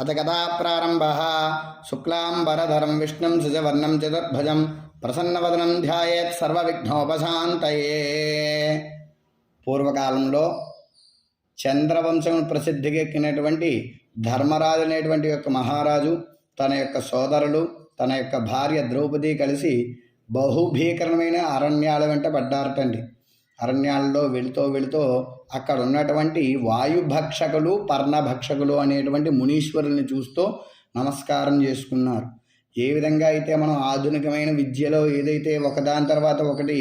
అత కథా ప్రారంభ శుక్లాంబరధరం విష్ణుం శుజవర్ణం చతుర్భుజం ప్రసన్నవదనం ధ్యాయేత్ సర్వవిఘ్నోపశాంతయే. పూర్వకాలంలో చంద్రవంశం ప్రసిద్ధికెక్కినటువంటి ధర్మరాజు అనేటువంటి యొక్క మహారాజు తన యొక్క సోదరులు తన యొక్క భార్య ద్రౌపది కలిసి బహుభీకరమైన అరణ్యాల వెంట పడ్డారటండి. అరణ్యాల్లో వెళుతూ వెళుతూ అక్కడ ఉన్నటువంటి వాయుభక్షకులు పర్ణభక్షకులు అనేటువంటి మునీశ్వరుల్ని చూస్తూ నమస్కారం చేసుకున్నారు. ఏ విధంగా అయితే మనం ఆధునికమైన విద్యలో ఏదైతే ఒకదాని తర్వాత ఒకటి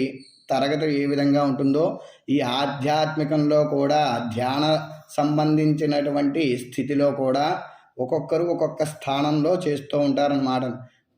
తరగతి ఏ విధంగా ఉంటుందో ఈ ఆధ్యాత్మికంలో కూడా ధ్యాన సంబంధించినటువంటి స్థితిలో కూడా ఒక్కొక్కరు ఒక్కొక్క స్థానంలో చేస్తూ ఉంటారన్నమాట.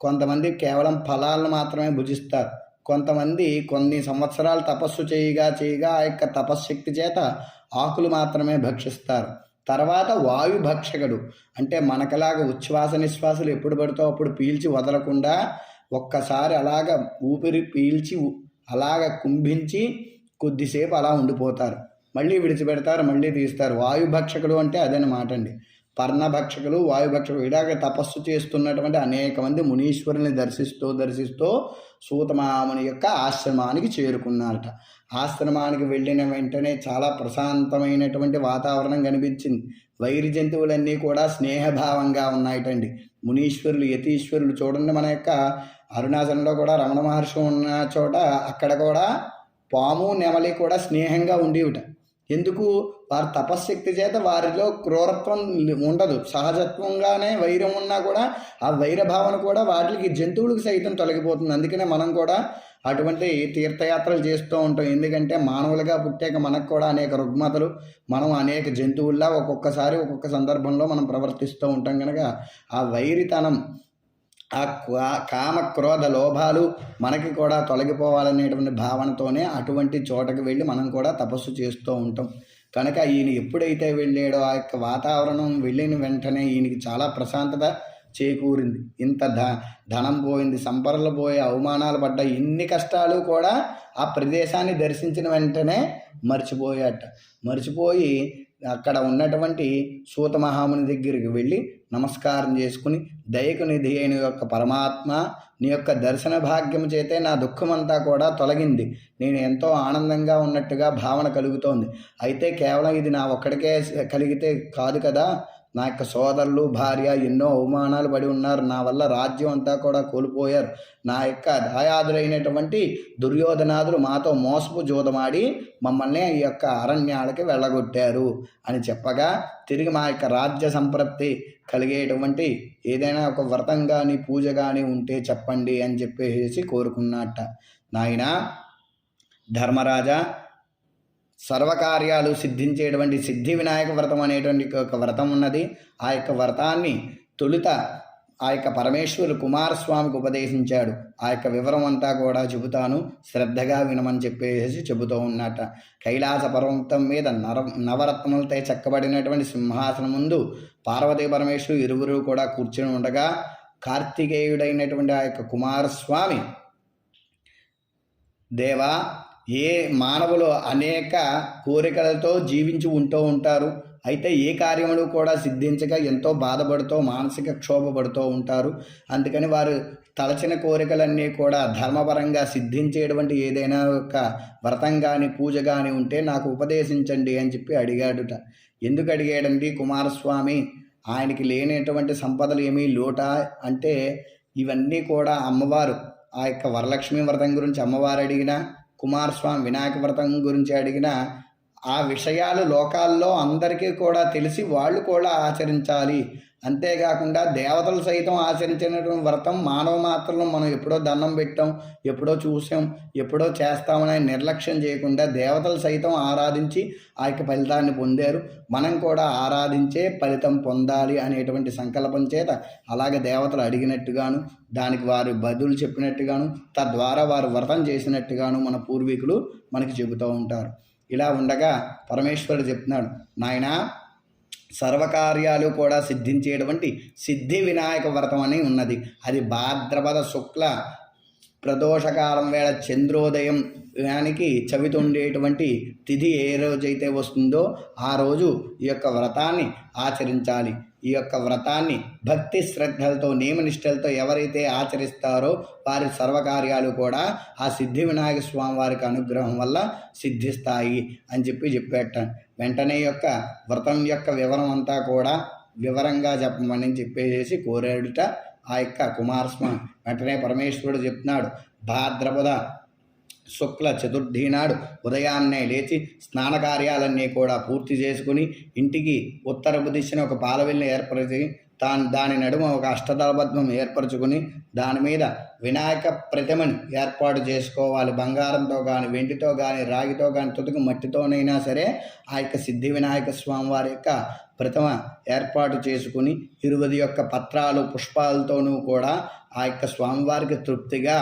కొంతమంది కేవలం ఫలాలను మాత్రమే భుజిస్తారు. కొంతమంది కొన్ని సంవత్సరాలు తపస్సు చేయగా చేయగా ఆ యొక్క తపశ్శక్తి చేత ఆకులు మాత్రమే భక్షిస్తారు. తర్వాత వాయు భక్షకుడు. అంటే మనకలాగా ఉచ్ఛ్వాస నిశ్వాసలు ఎప్పుడు పడితే అప్పుడు పీల్చి వదలకుండా ఒక్కసారి అలాగ ఊపిరి పీల్చి అలాగ కుంభించి కొద్దిసేపు అలా ఉండిపోతారు. మళ్ళీ విడిచిపెడతారు మళ్ళీ తీస్తారు. వాయుభక్షకుడు అంటే అదనమాట అండి. పర్ణభక్షకులు వాయుభక్షకులు ఇలాగ తపస్సు చేస్తున్నటువంటి అనేక మంది మునీశ్వరుని దర్శిస్తూ దర్శిస్తూ సూతమాముని యొక్క ఆశ్రమానికి చేరుకున్నారట. ఆశ్రమానికి వెళ్ళిన వెంటనే చాలా ప్రశాంతమైనటువంటి వాతావరణం కనిపించింది. వైరి జంతువులన్నీ కూడా స్నేహభావంగా ఉన్నాయటండి. మునీశ్వరులు యతీశ్వరులు చూడండి మన యొక్క అరుణాచలంలో కూడా రమణ మహర్షి ఉన్న చోట అక్కడ కూడా పాము నెమలి కూడా స్నేహంగా ఉండేవిట. ఎందుకు? వారి తపశ్శక్తి చేత వారిలో క్రూరత్వం ఉండదు. సహజత్వంగానే వైరం ఉన్నా కూడా ఆ వైర భావన కూడా వాటికి జంతువులకు సైతం తొలగిపోతుంది. అందుకనే మనం కూడా అటువంటి తీర్థయాత్రలు చేస్తూ ఉంటాం. ఎందుకంటే మానవులుగా పుట్టాక మనకు కూడా అనేక రుగ్మతలు మనం అనేక జంతువుల్లా ఒక్కొక్కసారి ఒక్కొక్క సందర్భంలో మనం ప్రవర్తిస్తూ ఉంటాం కనుక ఆ వైరితనం ఆ కామ క్రోధ లోభాలు మనకి కూడా తొలగిపోవాలనేటువంటి భావనతోనే అటువంటి చోటకి వెళ్ళి మనం కూడా తపస్సు చేస్తూ ఉంటాం. కనుక ఈయన ఎప్పుడైతే వెళ్ళాడో ఆ యొక్క వాతావరణం వెళ్ళిన వెంటనే ఈయనకి చాలా ప్రశాంతత చేకూరింది. ఇంత ధ ధనం పోయింది సంపరలు పోయి అవమానాలు పడ్డ ఇన్ని కష్టాలు కూడా ఆ ప్రదేశాన్ని దర్శించిన వెంటనే మర్చిపోయాట. మర్చిపోయి అక్కడ ఉన్నటువంటి సూత మహాముని దగ్గరికి వెళ్ళి నమస్కారం చేసుకుని దయకు నిధి అయిన యొక్క పరమాత్మ నీ యొక్క దర్శన భాగ్యం చేతే నా దుఃఖమంతా కూడా తొలగింది. నేను ఎంతో ఆనందంగా ఉన్నట్టుగా భావన కలుగుతోంది. అయితే కేవలం ఇది నా ఒక్కడికే కలిగితే కాదు కదా. నా యొక్క సోదరులు భార్య ఎన్నో అవమానాలు పడి ఉన్నారు. నా వల్ల రాజ్యం అంతా కూడా కోల్పోయారు. నా యొక్క దాయాదులైనటువంటి దుర్యోధనాదులు మాతో మోసపు జూదమాడి మమ్మల్ని ఈ యొక్క అరణ్యాలకి వెళ్ళగొట్టారు అని చెప్పగా తిరిగి మా యొక్క రాజ్య సంప్రప్తి కలిగేటువంటి ఏదైనా ఒక వ్రతం కానీ పూజ కానీ ఉంటే చెప్పండి అని చెప్పేసి కోరుకున్నట్ట నాయన ధర్మరాజా సర్వకార్యాలు సిద్ధించేటువంటి సిద్ధి వినాయక వ్రతం అనేటువంటి ఒక వ్రతం ఉన్నది. ఆ యొక్క వ్రతాన్ని తొలుత ఆ యొక్క పరమేశ్వరు కుమారస్వామికి ఉపదేశించాడు. ఆ యొక్క వివరం అంతా కూడా చెబుతాను. శ్రద్ధగా వినమని చెప్పేసి చెబుతూ ఉన్నట. కైలాస పర్వతం మీద నర నవరత్నములతో చెక్కబడినటువంటి సింహాసనం ముందు పార్వతీ పరమేశ్వరు ఇరువురు కూడా కూర్చుని ఉండగా కార్తికేయుడైనటువంటి ఆ యొక్క కుమారస్వామి దేవా ఏ మానవులు అనేక కోరికలతో జీవించి ఉంటూ ఉంటారు. అయితే ఏ కార్యములు కూడా సిద్ధించక ఎంతో బాధపడుతూ మానసిక క్షోభపడుతూ ఉంటారు. అందుకని వారు తలచిన కోరికలన్నీ కూడా ధర్మపరంగా సిద్ధించేటువంటి ఏదైనా ఒక వ్రతం కానీ పూజ కానీ ఉంటే నాకు ఉపదేశించండి అని చెప్పి అడిగాడుట. ఎందుకు అడిగాడండి? కుమారస్వామి ఆయనకి లేనటువంటి సంపదలు ఏమీ లోట? అంటే ఇవన్నీ కూడా అమ్మవారు ఆ యొక్క వరలక్ష్మి వ్రతం గురించి అమ్మవారు అడిగినా కుమారస్వామి వినాయక వ్రతం గురించి అడిగినా ఆ విషయాలు లోకాల్లో అందరికీ కూడా తెలిసి వాళ్ళు కూడా ఆచరించాలి. అంతేకాకుండా దేవతలు సైతం ఆచరించిన వ్రతం మానవ మాత్రం మనం ఎప్పుడో దండం పెట్టాం ఎప్పుడో చూసాం ఎప్పుడో చేస్తామని నిర్లక్ష్యం చేయకుండా దేవతలు సైతం ఆరాధించి ఆ యొక్క ఫలితాన్ని పొందారు. మనం కూడా ఆరాధించే ఫలితం పొందాలి అనేటువంటి సంకల్పం చేత అలాగే దేవతలు అడిగినట్టుగాను దానికి వారు బదులు చెప్పినట్టుగాను తద్వారా వారు వ్రతం చేసినట్టుగాను మన పూర్వీకులు మనకి చెబుతూ ఉంటారు. ఇలా ఉండగా పరమేశ్వరుడు చెప్తున్నాడు నాయన సర్వకార్యాలు కూడా సిద్ధించేటువంటి సిద్ధి వినాయక వ్రతం అని ఉన్నది. అది భాద్రపద శుక్ల ప్రదోషకాలం వేళ చంద్రోదయం దానికి చవితుండేటువంటి తిథి ఏ రోజైతే వస్తుందో ఆ రోజు ఈ యొక్క వ్రతాన్ని ఆచరించాలి. ఈ యొక్క వ్రతాన్ని భక్తి శ్రద్ధలతో నియమనిష్టలతో ఎవరైతే ఆచరిస్తారో వారి సర్వకార్యాలు కూడా ఆ సిద్ధి వినాయక స్వామి వారికి అనుగ్రహం వల్ల సిద్ధిస్తాయి అని చెప్పి చెప్పేట. వెంటనే యొక్క వ్రతం యొక్క వివరం అంతా కూడా వివరంగా చెప్పమని చెప్పేసి కోరాడుట ఆ యొక్క కుమారస్వామి. వెంటనే పరమేశ్వరుడు చెప్తున్నాడు భాద్రపద శుక్ల చతుర్థి నాడు ఉదయాన్నే లేచి స్నాన కార్యాలన్నీ కూడా పూర్తి చేసుకుని ఇంటికి ఉత్తరపు దిశన ఒక పాలవెల్ని ఏర్పరిచి తాను దాని నడుమ ఒక అష్టదళపద్మం ఏర్పరచుకుని దాని మీద వినాయక ప్రతిమని ఏర్పాటు చేసుకోవాలి. బంగారంతో కానీ వెండితో కానీ రాగితో కానీ తుతుకు మట్టితోనైనా సరే ఆ యొక్క సిద్ధి వినాయక స్వామి వారి యొక్క ప్రతిమ ఏర్పాటు చేసుకుని ఇరువది యొక్క పత్రాలు పుష్పాలతోనూ కూడా ఆ యొక్క స్వామివారికి తృప్తిగా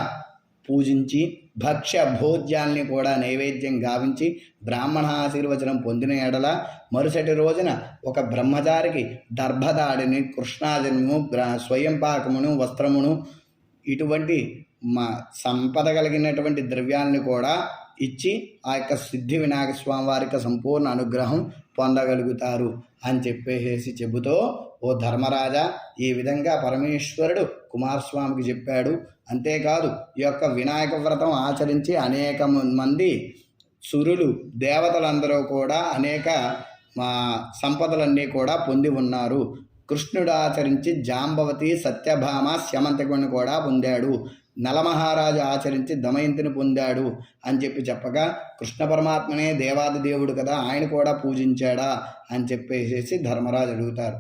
పూజించి భక్ష్య భోజ్యాల్ని కూడా నైవేద్యం గావించి బ్రాహ్మణ ఆశీర్వచనం పొందిన ఎడల మరుసటి రోజున ఒక బ్రహ్మచారికి దర్భదాడిని కృష్ణాజన్ము స్వయం పాకమును వస్త్రమును ఇటువంటి మా సంపద కలిగినటువంటి ద్రవ్యాలను కూడా ఇచ్చి ఆ యొక్క సిద్ధి వినాయక స్వామి వారికి సంపూర్ణ అనుగ్రహం పొందగలుగుతారు అని చెప్పేసి చెబుతూ ఓ ధర్మరాజా ఈ విధంగా పరమేశ్వరుడు కుమారస్వామికి చెప్పాడు. అంతేకాదు ఈ యొక్క వినాయక వ్రతం ఆచరించి అనేక మంది సురులు దేవతలందరూ కూడా అనేక మా సంపదలన్నీ కూడా పొంది ఉన్నారు. కృష్ణుడు ఆచరించి జాంబవతి సత్యభామ శమంతకుని కూడా పొందాడు. నలమహారాజు ఆచరించి దమయంతిని పొందాడు అని చెప్పి చెప్పగా కృష్ణ పరమాత్మనే దేవాది దేవుడు కదా ఆయన కూడా పూజించాడా అని చెప్పేసి ధర్మరాజు అడుగుతారు.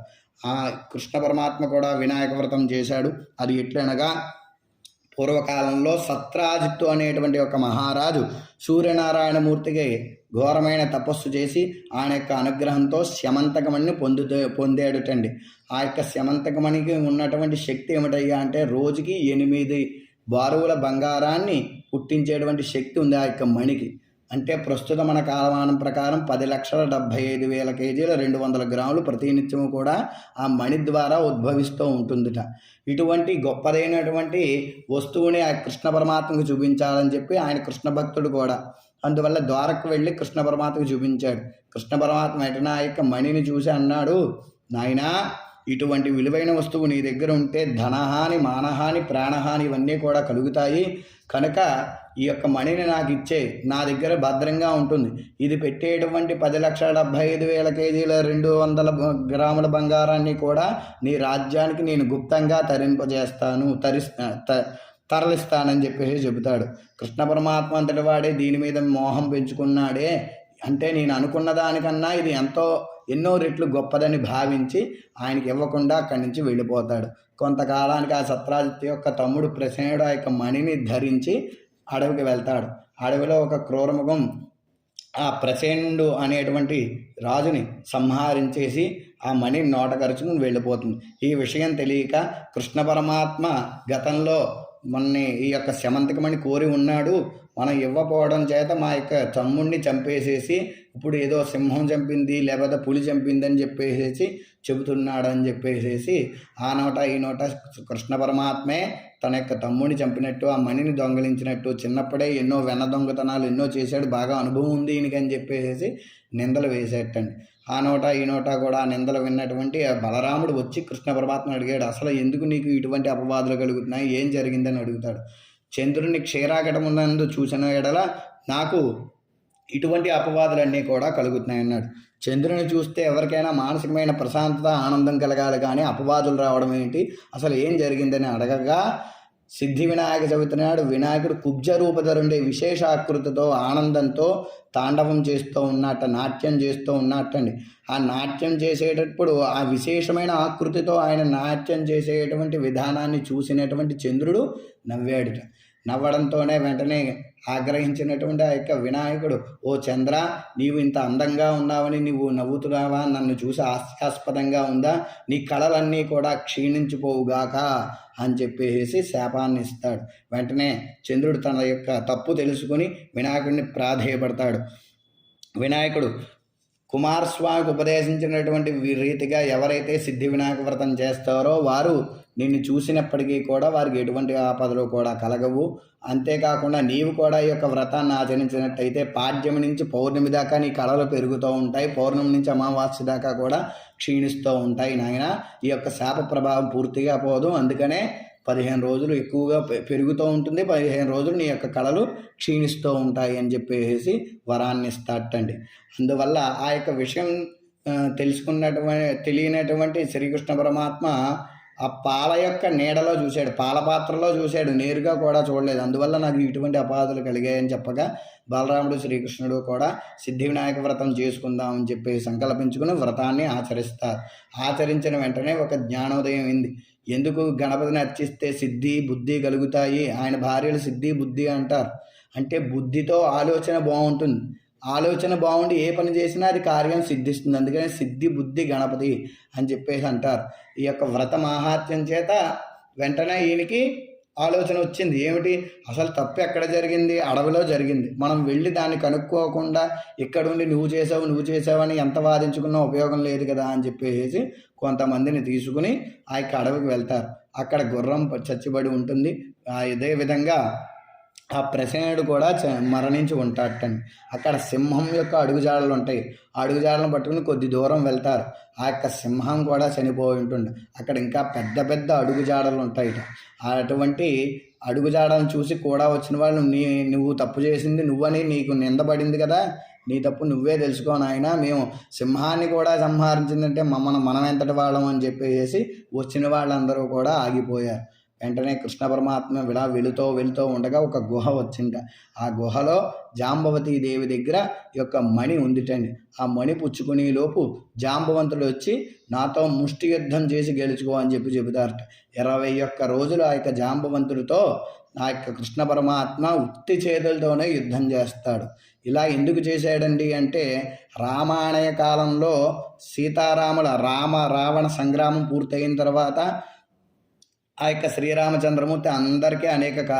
ఆ కృష్ణ పరమాత్మ కూడా వినాయక వ్రతం చేశాడు. అది ఎట్లనగా పూర్వకాలంలో సత్రాజిత్తు అనేటువంటి ఒక మహారాజు సూర్యనారాయణమూర్తికి ఘోరమైన తపస్సు చేసి ఆయన యొక్క అనుగ్రహంతో శమంతకమణిని పొందుతూ పొందాడుటండి. ఆ యొక్క శమంతకమణికి ఉన్నటువంటి శక్తి ఏమిటయ్యా అంటే రోజుకి ఎనిమిది బారువుల బంగారాన్ని పుట్టించేటువంటి శక్తి ఉంది ఆ యొక్క మణికి. అంటే ప్రస్తుత మన కాలమానం ప్రకారం పది లక్షల డెబ్భై ఐదు వేల కేజీల రెండు వందల గ్రాములు ప్రతినిత్యము కూడా ఆ మణి ద్వారా ఉద్భవిస్తూ ఉంటుందిట. ఇటువంటి గొప్పదైనటువంటి వస్తువుని ఆ కృష్ణ పరమాత్మకు చూపించాలని చెప్పి ఆయన కృష్ణ భక్తుడు కూడా అందువల్ల ద్వారకు వెళ్ళి కృష్ణ పరమాత్మకు చూపించాడు. కృష్ణ పరమాత్మ ఎటనా ఆ యొక్క మణిని చూసి అన్నాడు నాయనా ఇటువంటి విలువైన వస్తువు నీ దగ్గర ఉంటే ధనహాని మానహాని ప్రాణహాని ఇవన్నీ కూడా కలుగుతాయి. కనుక ఈ యొక్క మణిని నాకు ఇచ్చే నా దగ్గర భద్రంగా ఉంటుంది. ఇది పెట్టేటువంటి పది లక్షల డెబ్భై ఐదు వేల కేజీల రెండు వందల గ్రాముల బంగారాన్ని కూడా నీ రాజ్యానికి నేను గుప్తంగా తరింపజేస్తాను తరిస్తా త తరలిస్తానని చెప్పేసి చెబుతాడు. కృష్ణ పరమాత్మ అంతటి వాడే దీని మీద మోహం పెంచుకున్నాడే. అంటే నేను అనుకున్న దానికన్నా ఇది ఎంతో ఎన్నో రెట్లు గొప్పదని భావించి ఆయనకి ఇవ్వకుండా అక్కడి నుంచి వెళ్ళిపోతాడు. కొంతకాలానికి ఆ సత్రాజిత్ యొక్క తమ్ముడు ప్రసేనుడు ఆ యొక్క మణిని ధరించి అడవికి వెళ్తాడు. అడవిలో ఒక క్రూరముఖం ఆ ప్రసేనుడు అనేటువంటి రాజుని సంహరించేసి ఆ మణిని నోటకరుచుకుని వెళ్ళిపోతుంది. ఈ విషయం తెలియక కృష్ణ పరమాత్మ గతంలో మనని ఈ యొక్క శమంతకమని కోరి ఉన్నాడు మనం ఇవ్వకపోవడం చేత మా యొక్క తమ్ముడిని చంపేసేసి ఇప్పుడు ఏదో సింహం చంపింది లేకపోతే పులి చంపింది అని చెప్పేసేసి చెబుతున్నాడని చెప్పేసేసి ఆ నోట ఈ నోట కృష్ణ పరమాత్మే తన యొక్క తమ్ముడిని చంపినట్టు ఆ మణిని దొంగలించినట్టు చిన్నప్పుడే ఎన్నో వెన్న దొంగతనాలు ఎన్నో చేశాడు బాగా అనుభవం ఉంది ఈయనకి అని నిందలు వేసేటండి. ఆ నోట ఈ నోట కూడా ఆ నిందలు విన్నటువంటి బలరాముడు వచ్చి కృష్ణ పరమాత్మను అడిగాడు అసలు ఎందుకు నీకు ఇటువంటి అపవాదులు కలుగుతున్నాయి? ఏం జరిగిందని అడుగుతాడు. చంద్రుని క్షీరాకటమునందు చూసిన ఎడల నాకు ఇటువంటి అపవాదులన్నీ కూడా కలుగుతున్నాయి అన్నాడు. చంద్రుని చూస్తే ఎవరికైనా మానసికమైన ప్రశాంతత ఆనందం కలగాలి కానీ అపవాదులు రావడం ఏంటి? అసలు ఏం జరిగిందని అడగగా సిద్ధి వినాయక చవితి నాడు వినాయకుడు కుబ్జ రూపధరుండే విశేష ఆకృతితో ఆనందంతో తాండవం చేస్తూ ఉన్నట్ట నాట్యం చేస్తూ ఉన్నట్టండి. ఆ నాట్యం చేసేటప్పుడు ఆ విశేషమైన ఆకృతితో ఆయన నాట్యం చేసేటువంటి విధానాన్ని చూసినటువంటి చంద్రుడు నవ్వాడుట. నవ్వడంతోనే వెంటనే ఆగ్రహించినటువంటి ఆ యొక్క వినాయకుడు ఓ చంద్ర నీవు ఇంత అందంగా ఉన్నావని నీవు నవ్వుతున్నావా? నన్ను చూసి హాస్యాస్పదంగా ఉందా? నీ కళలన్నీ కూడా క్షీణించిపోవుగాక అని చెప్పేసి శాపాన్ని ఇస్తాడు వెంటనే చంద్రుడు తన యొక్క తప్పు తెలుసుకుని వినాయకుడిని ప్రాధేయపడతాడు. వినాయకుడు కుమారస్వామికి ఉపదేశించినటువంటి రీతిగా ఎవరైతే సిద్ధి వినాయక వ్రతం చేస్తారో వారు నిన్ను చూసినప్పటికీ కూడా వారికి ఎటువంటి ఆపదలు కూడా కలగవు. అంతేకాకుండా నీవు కూడా ఈ యొక్క వ్రతాన్ని ఆచరించినట్టయితే పాడ్యమి నుంచి పౌర్ణమి దాకా నీ కళలు పెరుగుతూ ఉంటాయి. పౌర్ణమి నుంచి అమావాస్య దాకా కూడా క్షీణిస్తూ ఉంటాయి నాయన. ఈ యొక్క శాప ప్రభావం పూర్తిగా పోదు. అందుకనే పదిహేను రోజులు ఎక్కువగా పెరుగుతూ ఉంటుంది. పదిహేను రోజులు నీ యొక్క కళలు క్షీణిస్తూ ఉంటాయి అని చెప్పేసి వరాన్ని ఇస్తాటండి అందువల్ల ఆ యొక్క విషయం తెలుసుకున్నటువంటి తెలియనటువంటి శ్రీకృష్ణ పరమాత్మ ఆ పాల యొక్క నీడలో చూశాడు. పాల పాత్రలో చూశాడు. నేరుగా కూడా చూడలేదు. అందువల్ల నాకు ఇటువంటి అపాధులు కలిగాయని చెప్పగా బలరాముడు శ్రీకృష్ణుడు కూడా సిద్ధి వినాయక వ్రతం చేసుకుందామని చెప్పి సంకల్పించుకుని వ్రతాన్ని ఆచరిస్తారు. ఆచరించిన వెంటనే ఒక జ్ఞానోదయం అయింది ఎందుకు గణపతిని అర్చిస్తే సిద్ధి బుద్ధి కలుగుతాయి? ఆయన భార్యలు సిద్ధి బుద్ధి అంటారు. అంటే బుద్ధితో ఆలోచన బాగుంటుంది. ఆలోచన బాగుండి ఏ పని చేసినా అది కార్యం సిద్ధిస్తుంది. అందుకని సిద్ధి బుద్ధి గణపతి అని చెప్పేసి అంటారు. ఈ యొక్క వ్రత మాహాత్యం చేత వెంటనే ఈయనకి ఆలోచన వచ్చింది. ఏమిటి? అసలు తప్పు ఎక్కడ జరిగింది? అడవిలో జరిగింది. మనం వెళ్ళి దాన్ని కనుక్కోకుండా ఇక్కడ ఉండి నువ్వు చేసావు నువ్వు చేసావు అని ఎంత వాదించుకున్నా ఉపయోగం లేదు కదా అని చెప్పేసి కొంతమందిని తీసుకుని ఆ యొక్క అడవికి వెళ్తారు. అక్కడ గుర్రం చచ్చిబడి ఉంటుంది. అదే ఇదే విధంగా ఆ ప్రసేనుడు కూడా చ- మరణించి ఉంటాడటండి. అక్కడ సింహం యొక్క అడుగుజాడలు ఉంటాయి. అడుగుజాడలను పట్టుకుని కొద్ది దూరం వెళ్తారు. ఆ యొక్క సింహం కూడా చనిపోయి ఉంటుంది. అక్కడ ఇంకా పెద్ద పెద్ద అడుగుజాడలు ఉంటాయి అటువంటి అడుగుజాడలను చూసి కూడా వచ్చిన వాళ్ళు నీ నువ్వు తప్పు చేసింది నువ్వని నీకు నిందపడింది కదా. నీ తప్పు నువ్వే తెలుసుకో నాయన. మేము సింహాన్ని కూడా సంహరించిందంటే మమ్మల్ని మనం ఎంతటి వాళ్ళం అని చెప్పేసి వచ్చిన వాళ్ళందరూ కూడా ఆగిపోయారు. వెంటనే కృష్ణ పరమాత్మ ఇలా వెళుతూ వెళుతూ ఉండగా ఒక గుహ వచ్చింట ఆ గుహలో జాంబవతి దేవి దగ్గర ఈ యొక్క మణి ఉందిటండి. ఆ మణి పుచ్చుకునే లోపు జాంబవంతుడు వచ్చి నాతో ముష్టి యుద్ధం చేసి గెలుచుకో అని చెప్పి చెబుతారట. ఇరవై ఒక్క రోజులు ఆ యొక్క జాంబవంతుడితో ఆ యొక్క కృష్ణ పరమాత్మ ఉత్తి చేతులతోనే యుద్ధం చేస్తాడు. ఇలా ఎందుకు చేశాడండి అంటే రామాయణ కాలంలో సీతారాముల రామ రావణ సంగ్రామం పూర్తయిన తర్వాత ఆ యొక్క శ్రీరామచంద్రమూర్తి అందరికీ అనేక కా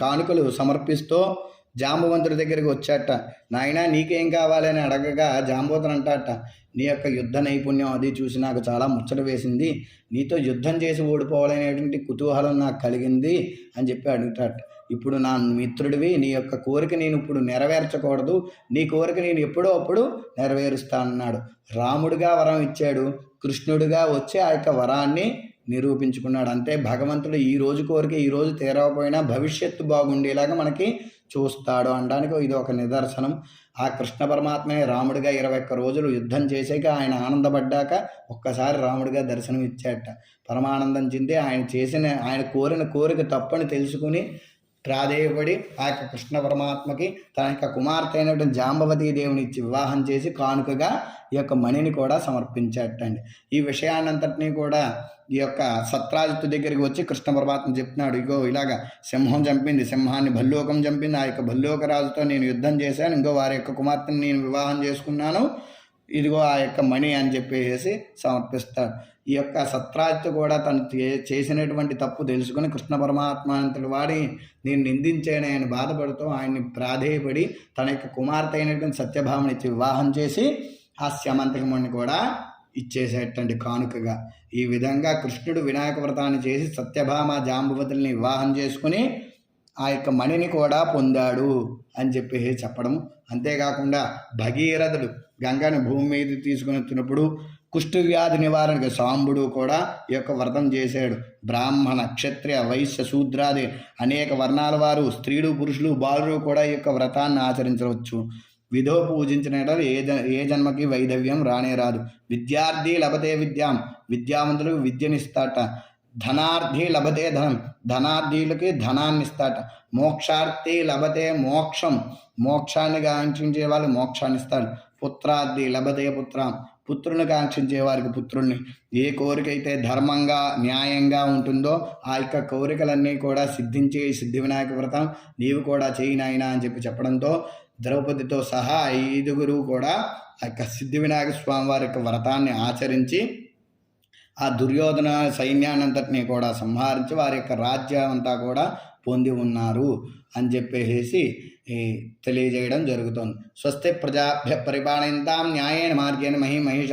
కానుకలు సమర్పిస్తూ జాంబవంతుడి దగ్గరికి వచ్చాట. నాయనా నీకేం కావాలని అడగగా జాంబవంతుడు అంటాట. నీ యొక్క యుద్ధ నైపుణ్యం అది చూసి నాకు చాలా ముచ్చట వేసింది. నీతో యుద్ధం చేసి ఓడిపోవాలనేటువంటి కుతూహలం నాకు కలిగింది అని చెప్పి అడుగుతాట. ఇప్పుడు నా మిత్రుడివి నీ యొక్క కోరిక నేను ఇప్పుడు నెరవేర్చకూడదు. నీ కోరిక నేను ఎప్పుడో అప్పుడు నెరవేరుస్తానన్నాడు రాముడిగా వరం ఇచ్చాడు. కృష్ణుడిగా వచ్చి ఆ యొక్క వరాన్ని నిరూపించుకున్నాడు అంటే భగవంతుడు ఈ రోజు కోరిక ఈ రోజు తీరకపోయినా భవిష్యత్తు బాగుండేలాగా మనకి చూస్తాడు అనడానికి ఇది ఒక నిదర్శనం. ఆ కృష్ణ పరమాత్మే రాముడిగా ఇరవై ఒక్క రోజులు యుద్ధం చేసాక ఆయన ఆనందపడ్డాక ఒక్కసారి రాముడిగా దర్శనం ఇచ్చాట పరమానందం చెంది ఆయన చేసిన ఆయన కోరిన కోరిక తప్పని తెలుసుకుని ప్రాధేయపడి ఆ యొక్క కృష్ణ పరమాత్మకి తన యొక్క కుమార్తె అయినటువంటి జాంబవతీ దేవుని ఇచ్చి వివాహం చేసి కానుకగా ఈ యొక్క మణిని కూడా సమర్పించాటండి ఈ విషయాన్నంతటినీ కూడా ఈ యొక్క సత్రాజిత్తు దగ్గరికి వచ్చి కృష్ణ పరమాత్మ చెప్తున్నాడు ఇగో ఇలాగా సింహం చంపింది సింహాన్ని భల్లోకం చంపింది ఆ యొక్క భల్లోక రాజుతో నేను యుద్ధం చేశాను ఇంకో వారి యొక్క కుమార్తెని నేను వివాహం చేసుకున్నాను ఇదిగో ఆ యొక్క మణి అని చెప్పేసి సమర్పిస్తాడు. ఈ యొక్క సత్రాజిత్తు కూడా తను చే- చేసినటువంటి తప్పు తెలుసుకుని కృష్ణ పరమాత్మంతుడు వాడి నేను నిందించాను ఆయన బాధపడుతూ ఆయన్ని ప్రాధేయపడి తన యొక్క కుమార్తె అయినటువంటి సత్యభామని ఇచ్చి వివాహం చేసి ఆ స్యమంతకముని కూడా ఇచ్చేసేటండి కానుకగా. ఈ విధంగా కృష్ణుడు వినాయక వ్రతాన్ని చేసి సత్యభామ జాంబువతుల్ని వివాహం చేసుకుని ఆ యొక్క మణిని కూడా పొందాడు అని చెప్పి చెప్పడం అంతేకాకుండా భగీరథుడు గంగని భూమి మీద తీసుకుని వచ్చినప్పుడు కుష్ఠవ్యాధి నివారణకు సాంబుడు కూడా ఈ యొక్క వ్రతం చేశాడు. బ్రాహ్మణ క్షత్రియ వైశ్య శూద్రాది అనేక వర్ణాల వారు స్త్రీలు పురుషులు బాలురు కూడా ఈ యొక్క వ్రతాన్ని ఆచరించవచ్చు. విధో పూజించిన ఏ జ ఏ జన్మకి వైధవ్యం రానే రాదు. విద్యార్థి లభతే విద్యాం విద్యావంతులకు విద్యనిస్తాట. ధనార్థి లభతే ధనం ధనార్థీలకి ధనాన్ని ఇస్తాట మోక్షార్థి లభతే మోక్షం మోక్షాన్ని కాంక్షించే వాళ్ళు మోక్షాన్ని ఇస్తాడు పుత్రార్థి లభతే పుత్రం పుత్రుని కాంక్షించే వారికి పుత్రుణ్ణి ఏ కోరిక అయితే ధర్మంగా న్యాయంగా ఉంటుందో ఆ యొక్క కోరికలన్నీ కూడా సిద్ధించే సిద్ధి వినాయక వ్రతం నీవు కూడా చేయి నాయన అని చెప్పి చెప్పడంతో ద్రౌపదితో సహా ఐదుగురు కూడా ఆ యొక్క సిద్ధి వినాయక స్వామి వారి యొక్క వ్రతాన్ని ఆచరించి ఆ దుర్యోధన సైన్యాన్నంతటినీ కూడా సంహరించి వారి యొక్క రాజ్యం అంతా కూడా పొంది ఉన్నారు. అని చెప్పేసి తెలియజేయడం జరుగుతుంది. స్వస్తి ప్రజాభ్య పరిపాలయంతాం న్యాయేణ మార్గేణ మహి మహిష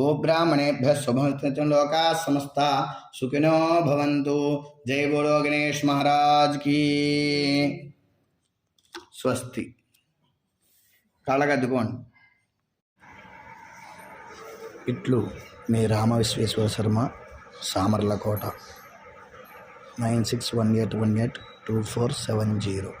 గోబ్రాహ్మణేభ్య శుభం లోకా సమస్త సుఖినో భవంతు. జై బోడో గణేష్ మహారాజ్ కీ. స్వస్తి. కళ్ళగద్దుకోండి ఇట్లు మీ Rama Vishweshwara Sharma Samarlakota. Nine six one eight one eight two four seven zero.